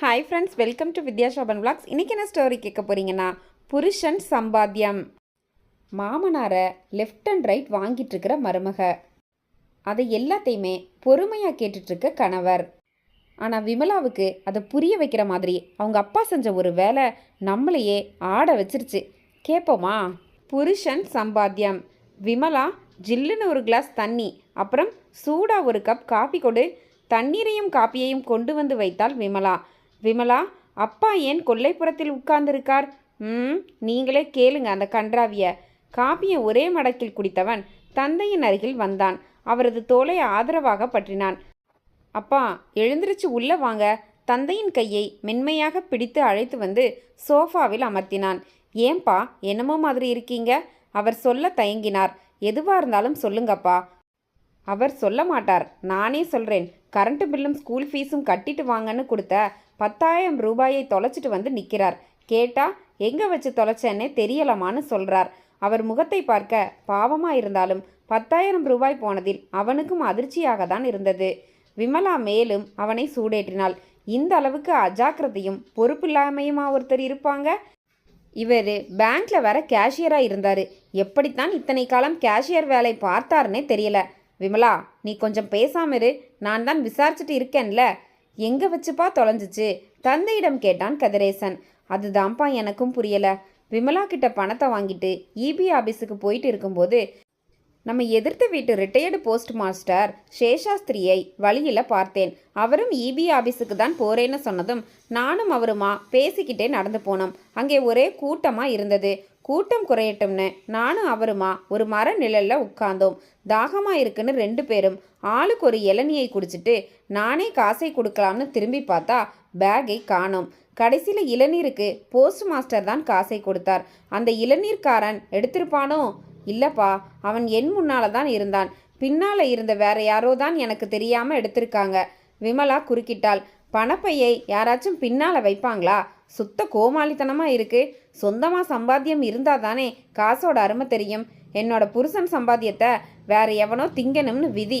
Hi friends welcome to Vidya Shoban vlogs. இன்னைக்கு என்ன story கேட்க போகிறீங்கன்னா புருஷன் சம்பாத்தியம். மாமனாரை லெஃப்ட் அண்ட் ரைட் வாங்கிட்டுருக்கிற மருமக. அதை எல்லாத்தையுமே பொறுமையாக கேட்டுட்ருக்க கணவர். ஆனால் விமலாவுக்கு அதை புரிய வைக்கிற மாதிரி அவங்க அப்பா செஞ்ச ஒரு வேலை நம்மளையே ஆட வச்சிருச்சு. கேட்போமா புருஷன் சம்பாத்தியம். விமலா ஜில்லுன்னு ஒரு கிளாஸ் தண்ணி அப்புறம் சூடாக ஒரு கப் காஃபி கொடு. தண்ணீரையும் காப்பியையும் கொண்டு வந்து வைத்தாள் விமலா. விமலா அப்பா ஏன் கொல்லைப்புறத்தில் உட்கார்ந்திருக்கார்? ம் நீங்களே கேளுங்க அந்த கன்றாவிய. காப்பியை ஒரே மடக்கில் குடித்தவன் தந்தையின் அருகில் வந்தான். அவரது தோலை ஆதரவாக பற்றினான். அப்பா எழுந்திருச்சு உள்ள வாங்க. தந்தையின் கையை மென்மையாக பிடித்து அழைத்து வந்து சோஃபாவில் அமர்த்தினான். ஏன்பா என்னமோ மாதிரி இருக்கீங்க? அவர் சொல்ல தயங்கினார். எதுவாக இருந்தாலும் சொல்லுங்கப்பா. அவர் சொல்ல மாட்டார். நானே சொல்கிறேன் கரண்ட்டு பில்லும் ஸ்கூல் ஃபீஸும் கட்டிட்டு வாங்கன்னு கொடுத்த பத்தாயிரம் ரூபாயை தொலைச்சிட்டு வந்து நிற்கிறார் கேட்டால் எங்கே வச்சு தொலைச்சேன்னே தெரியலமான்னு சொல்கிறார் அவர் முகத்தை பார்க்க பாவமாக இருந்தாலும் பத்தாயிரம் ரூபாய் போனதில் அவனுக்கும் அதிர்ச்சியாக தான் இருந்தது. விமலா மேலும் அவனை சூடேற்றினாள். இந்த அளவுக்கு அஜாக்கிரதையும் பொறுப்பில்லாமையுமா ஒருத்தர் இருப்பாங்க? இவர் பேங்க்ல வேற கேஷியராக இருந்தார். எப்படித்தான் இத்தனை காலம் கேஷியர் வேலை பார்த்தாருன்னே தெரியல. விமலா நீ கொஞ்சம் பேசாமரு நான் தான் விசாரிச்சுட்டு இருக்கேன்ல. எங்கே வச்சுப்பா தொலைஞ்சிச்சு? தந்தையிடம் கேட்டான் கதிரேசன். அதுதான்ப்பா எனக்கும் புரியலை. விமலா கிட்ட பணத்தை வாங்கிட்டு இபி ஆபீஸுக்கு போயிட்டு இருக்கும்போது நம்ம எதிர்த்த வீட்டு ரிட்டையர்டு போஸ்ட் மாஸ்டர் சேஷாஸ்திரியை வழியில் பார்த்தேன். அவரும் இபி ஆஃபீஸுக்கு தான் போறேன்னு சொன்னதும் நானும் அவருமா பேசிக்கிட்டே நடந்து போனோம். அங்கே ஒரே கூட்டமாக இருந்தது. கூட்டம் குறையட்டும்னு நானும் அவருமா ஒரு மர நிழலில் உட்கார்ந்தோம். தாகமாக இருக்குன்னு ரெண்டு பேரும் ஆளுக்கு ஒரு இளநியை குடிச்சிட்டு நானே காசை கொடுக்கலாம்னு திரும்பி பார்த்தா பேக்கை காணோம். கடைசியில் இளநீருக்கு போஸ்ட் மாஸ்டர் தான் காசை கொடுத்தார். அந்த இளநீர்காரன் எடுத்திருப்பானோ? இல்லப்பா அவன் என் முன்னால தான் இருந்தான். பின்னால இருந்த வேற யாரோ தான் எனக்கு தெரியாம எடுத்திருக்காங்க. விமலா குறுக்கிட்டாள். பணப்பையை யாராச்சும் பின்னால வைப்பாங்களா? சுத்த கோமாளித்தனமா இருக்கு. சொந்தமா சம்பாத்தியம் இருந்தால் தானே காசோட அருமை தெரியும். என்னோட புருஷன் சம்பாத்தியத்தை வேற எவனோ திங்கணும்னு விதி.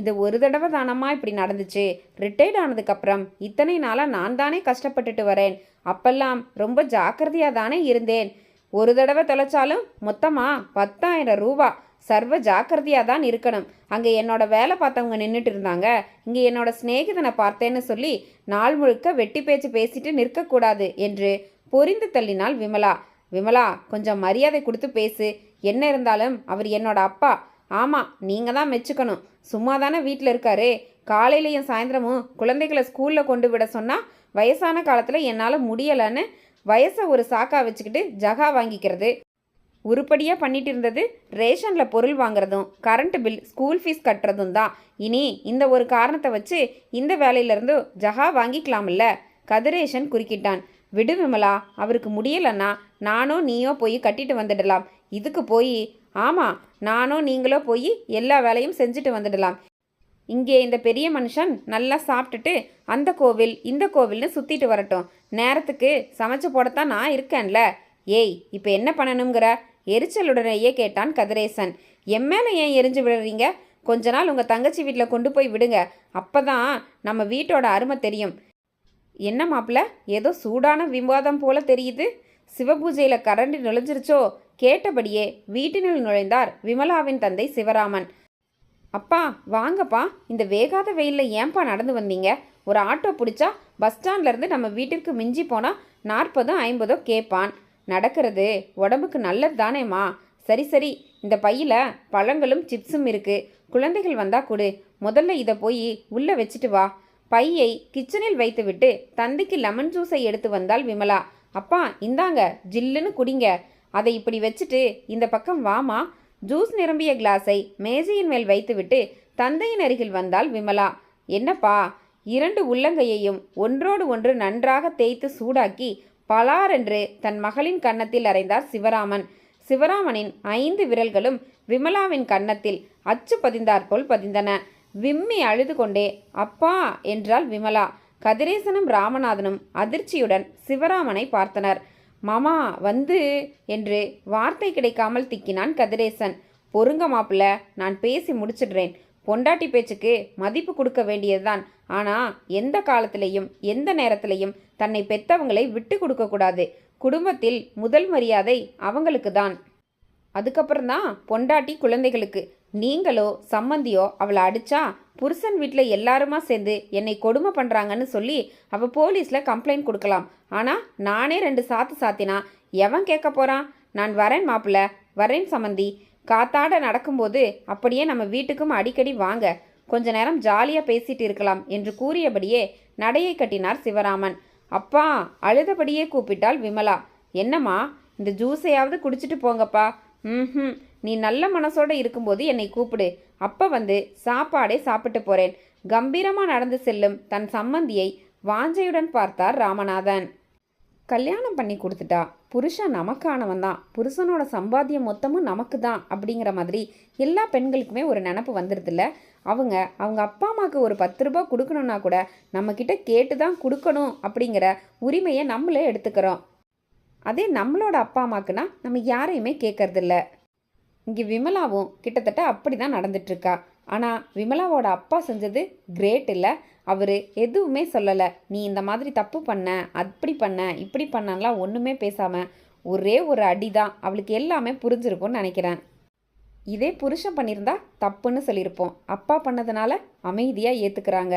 இது ஒரு தடவை தானம்மா இப்படி நடந்துச்சு. ரிட்டையர்ட் ஆனதுக்கப்புறம் இத்தனை நாளாக நான் தானே கஷ்டப்பட்டுட்டு வரேன். அப்பெல்லாம் ரொம்ப ஜாக்கிரதையாக தானே இருந்தேன். ஒரு தடவை தொலைச்சாலும் மொத்தமாக பத்தாயிரம் ரூபா. சர்வ ஜாக்கிரதையாக தான் இருக்கணும். அங்கே என்னோட வேலை பார்த்தவங்க நின்றுட்டு இருந்தாங்க. இங்கே என்னோட சிநேகிதனை பார்த்தேன்னு சொல்லி நாள் முழுக்க வெட்டி பேச்சு பேசிட்டு நிற்கக்கூடாது என்று பொரிந்து தள்ளினாள் விமலா. விமலா கொஞ்சம் மரியாதை கொடுத்து பேசு. என்ன இருந்தாலும் அவர் என்னோட அப்பா. ஆமாம் நீங்கள் தான் மெச்சுக்கணும். சும்மா தானே வீட்டில் இருக்காரு. காலையிலையும் சாயந்தரமும் குழந்தைகளை ஸ்கூலில் கொண்டு விட சொன்னால் வயசான காலத்தில் என்னால் முடியலைன்னு வயசை ஒரு சாக்கா வச்சுக்கிட்டு ஜகா வாங்கிக்கிறது. உருப்படியாக பண்ணிட்டு இருந்தது ரேஷனில் பொருள் வாங்குறதும் கரண்ட் பில் ஸ்கூல் ஃபீஸ் கட்டுறதும் தான். இனி இந்த ஒரு காரணத்தை வச்சு இந்த வேலையிலேருந்து ஜகா வாங்கிக்கலாம்ல? கதிரேஷன் குறுக்கிட்டான். விடு விமலா அவருக்கு முடியலன்னா நானோ நீயோ போய் கட்டிட்டு வந்துடலாம். இதுக்கு போய் ஆமாம் நானோ நீங்களோ போய் எல்லா வேலையும் செஞ்சுட்டு வந்துடலாம். இங்கே இந்த பெரிய மனுஷன் நல்லா சாப்பிட்டுட்டு அந்த கோவில் இந்த கோவில்னு சுற்றிட்டு வரட்டும். நேரத்துக்கு சமைச்சு போடத்தான் நான் இருக்கேன்ல. ஏய் இப்போ என்ன பண்ணணுங்கிற எரிச்சலுடனேயே கேட்டான் கதிரேசன். என் மேலே ஏன் எரிஞ்சு விடுறீங்க கொஞ்ச நாள் உங்கள் தங்கச்சி வீட்டில் கொண்டு போய் விடுங்க. அப்போ தான் நம்ம வீட்டோட அருமை தெரியும். என்ன மாப்பிள்ள ஏதோ சூடான விவாதம் போல தெரியுது. சிவபூஜையில் கரண்டி நுழைஞ்சிருச்சோ? கேட்டபடியே வீட்டினுள் நுழைந்தார் விமலாவின் தந்தை சிவராமன். அப்பா வாங்கப்பா. இந்த வேகாத வெயிலில் ஏன்பா நடந்து வந்தீங்க? ஒரு ஆட்டோ பிடிச்சா பஸ் ஸ்டாண்ட்லேருந்து நம்ம வீட்டிற்கு மிஞ்சி போனால் நாற்பதோ ஐம்பதோ கேட்பான் நடக்கிறது உடம்புக்கு நல்லது தானேம்மா. சரி சரி இந்த பையில் பழங்களும் சிப்ஸும் இருக்குது குழந்தைகள் வந்தால் கொடு. முதல்ல இதை போய் உள்ளே வச்சுட்டு வா. பையை கிச்சனில் வைத்துவிட்டு தந்தைக்கு லெமன் ஜூஸை எடுத்து வந்தால் விமலா. அப்பா இந்தாங்க ஜில்லுன்னு குடிங்க. அதை இப்படி வச்சுட்டு இந்த பக்கம் வாமா. ஜூஸ் நிரம்பிய கிளாஸை மேஜையின் மேல் வைத்துவிட்டு தந்தையின் அருகில் வந்தாள் விமலா. என்னப்பா? இரண்டு உள்ளங்கையையும் ஒன்றோடு ஒன்று நன்றாக தேய்த்து சூடாக்கி பலாரென்று தன் மகளின் கன்னத்தில் அறைந்தார் சிவராமன். சிவராமனின் ஐந்து விரல்களும் விமலாவின் கன்னத்தில் அச்சு பதிந்தாற்போல் பதிந்தன. விம்மி அழுது கொண்டே அப்பா என்றாள் விமலா. கதிரேசனும் ராமநாதனும் அதிர்ச்சியுடன் சிவராமனை பார்த்தனர். மாமா வந்து என்று வார்த்தை கிடைக்காமல் திக்கினான் கதிரேசன். பொறுங்க மாப்பிள்ள நான் பேசி முடிச்சிடுறேன். பொண்டாட்டி பேச்சுக்கு மதிப்பு கொடுக்க வேண்டியதுதான். ஆனால் எந்த காலத்திலையும் எந்த நேரத்திலையும் தன்னை பெத்தவங்களை விட்டு கொடுக்கக்கூடாது குடும்பத்தில் முதல் மரியாதை அவங்களுக்கு தான் அதுக்கப்புறம் தான் பொண்டாட்டி குழந்தைகளுக்கு. நீங்களோ சம்மந்தியோ அவளை அடிச்சா புருஷன் வீட்டில் எல்லாருமா சேர்ந்து என்னை கொடுமை பண்ணுறாங்கன்னு சொல்லி அவள் போலீஸில் கம்ப்ளைண்ட் கொடுக்கலாம். ஆனால் நானே ரெண்டு சாத்து சாத்தினா எவன் கேட்க போகிறான் நான் வரேன் மாப்பிள்ள வரேன் சம்மந்தி. காத்தாட நடக்கும்போது அப்படியே நம்ம வீட்டுக்கும் அடிக்கடி வாங்க. கொஞ்ச நேரம் ஜாலியாக பேசிட்டு இருக்கலாம் என்று கூறியபடியே நடையை கட்டினார் சிவராமன். அப்பா அழுதபடியே கூப்பிட்டாள் விமலா. என்னம்மா இந்த ஜூஸையாவது குடிச்சிட்டு போங்கப்பா. ம் நீ நல்ல மனசோட இருக்கும்போது என்னை கூப்பிடு. அப்போ வந்து சாப்பாடே சாப்பிட்டு போறேன். கம்பீரமாக நடந்து செல்லும் தன் சம்மந்தியை வாஞ்சையுடன் பார்த்தார் ராமநாதன். கல்யாணம் பண்ணி கொடுத்துட்டா. புருஷன் நமக்கானவன் தான். புருஷனோட சம்பாத்தியம் மொத்தமும் நமக்கு தான் அப்படிங்கிற மாதிரி எல்லா பெண்களுக்குமே ஒரு நினப்பு வந்துடுதுல்ல அவங்க அவங்க அப்பா அம்மாவுக்கு ஒரு பத்து ரூபா கொடுக்கணுன்னா கூட நம்மக்கிட்ட கேட்டு தான் கொடுக்கணும் அப்படிங்கிற உரிமையை நம்மளே எடுத்துக்கிறோம். அதே நம்மளோட அப்பா அம்மாக்குன்னா நம்ம யாரையுமே கேட்கறதில்ல இங்கே விமலாவும் கிட்டத்தட்ட அப்படி தான் நடந்துட்டுருக்கா ஆனால் விமலாவோட அப்பா செஞ்சது கிரேட் இல்லை. அவர் எதுவுமே சொல்லலை. நீ இந்த மாதிரி தப்பு பண்ண அப்படி பண்ண இப்படி பண்ணலாம் ஒன்றுமே பேசாமல் ஒரே ஒரு அடி தான் அவளுக்கு எல்லாமே புரிஞ்சிருக்கும்னு நினைக்கிறேன். இதே புருஷன் பண்ணியிருந்தா தப்புன்னு சொல்லியிருப்போம் அப்பா பண்ணதுனால அமைதியாக ஏற்றுக்கிறாங்க